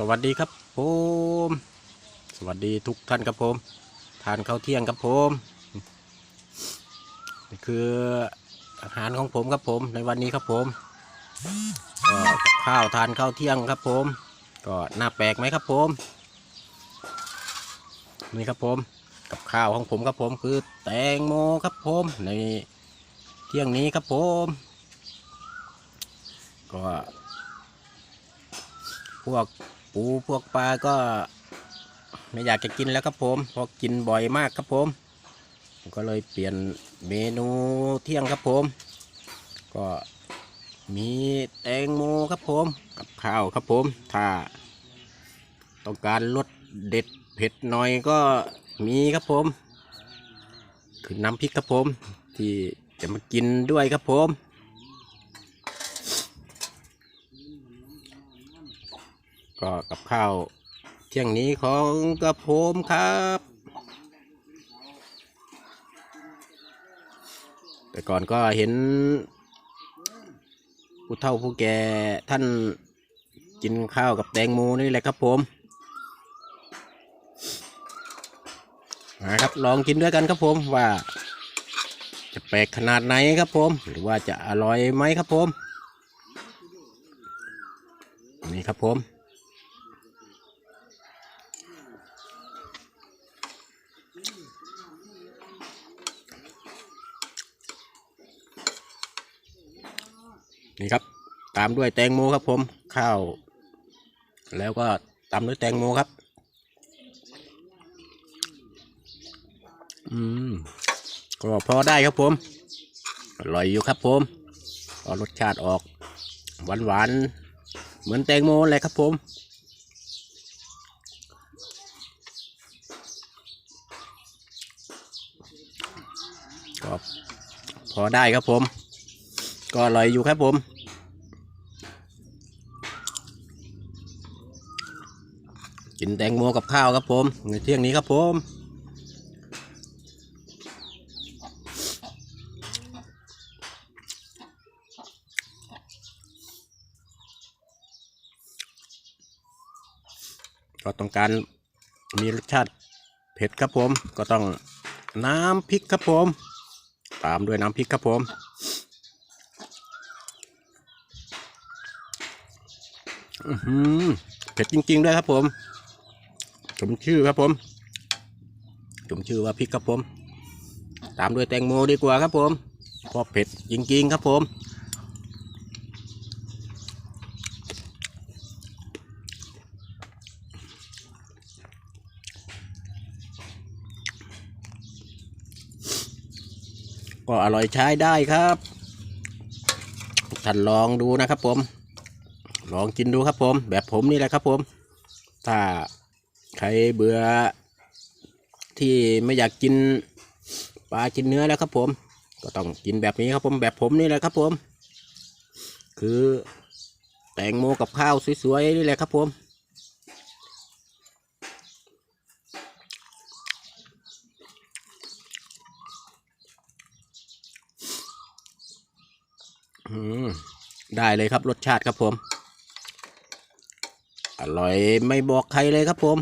สวัสดีครับผมสวัสดีทุกท่านครับผม ทานข้าวเที่ยงครับผมนี่คืออาหารของผมครับผมในวันนี้ครับผมก็กับข้าวทานข้าวเที่ยงครับผม ก็น่าแปลกไหมครับผมนี่ครับผมกับข้าวของผมครับผมคือแตงโมครับผมในเที่ยงนี้ครับผม ก็พวก ปูพวกปลาก็ไม่อยากจะกินแล้วครับผมเพราะกินบ่อยมากครับผมผม ก็เลยเปลี่ยนเมนูเที่ยงครับผม ก็มีแตงโมครับผม กับข้าวครับผม ถ้า ต้องการรสเด็ดเผ็ดหน่อยก็มีครับผม คือน้ำพริกครับผม ที่จะมากินด้วยครับผม ก็กับข้าวเที่ยงนี้ของกระผมครับ แต่ก่อนก็เห็น ผู้เฒ่าผู้แก่ท่านกินข้าวกับแตงโมนี่แหละครับผมนะครับลองกินด้วยกันครับผมว่า จะแปลกขนาดไหนครับผม หรือว่าจะอร่อยไหมครับผม นี่ครับผม นี่ครับ ตามด้วยแตงโมครับผมข้าว แล้วก็ตามด้วยแตงโมครับ อืมก็พอได้ครับผม อร่อยอยู่ครับผมก็รสชาติออก หวานหวานเหมือนแตงโมเลยครับผมก็พอได้ครับผม ก็อร่อยอยู่ครับผม กินแตงโมกับข้าวครับผมในเที่ยงนี้ครับผมก็ต้องการมีรสชาติเผ็ดครับผม ก็ต้องน้ำพริกครับผม ตามด้วยน้ำพริกครับผม อือหือ เผ็ดจริง ๆ ด้วยครับผม สมชื่อครับผม สมชื่อว่าพริกครับผม ตามด้วยแตงโมดีกว่าครับผมเพราะเผ็ดจริง ๆ ครับผมก็อร่อยใช้ได้ครับท่านลองดูนะครับผม ลองกินดูครับผม แบบผมนี่แหละครับผม ถ้าใครเบื่อที่ไม่อยากกินปลากินเนื้อแล้วครับผม ก็ต้องกินแบบนี้ครับผมแบบผมนี่แหละครับผม คือแตงโมกับข้าวสวยๆนี่แหละครับผมได้เลยครับรสชาติครับผม ร่อยไม่บอกใครเลยครับผม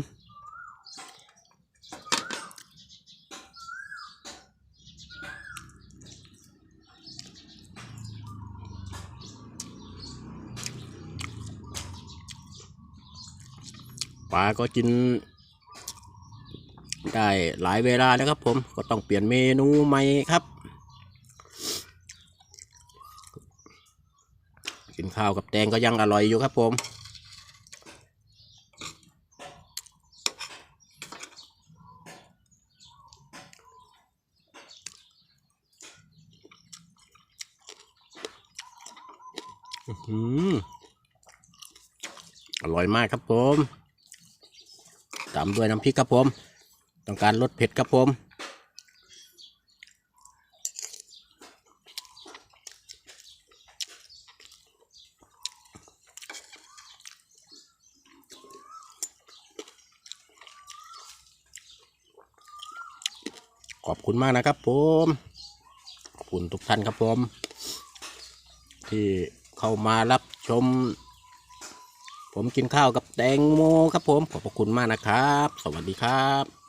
ปลาก็กิน ได้หลายเวลาแล้วครับผมก็ต้องเปลี่ยนเมนูใหม่ครับกินข้าวกับแตงก็ยังอร่อยอยู่ครับผม อื้อหือ อร่อยมากครับผม ตามด้วยน้ำพริกครับผม ต้องการรสเผ็ดครับผมขอบคุณมากนะครับผม ขอบคุณทุกท่านครับผม ที่ เข้ามารับชม ผมกินข้าวกับแตงโมครับผมขอบพระคุณมากนะครับ สวัสดีครับ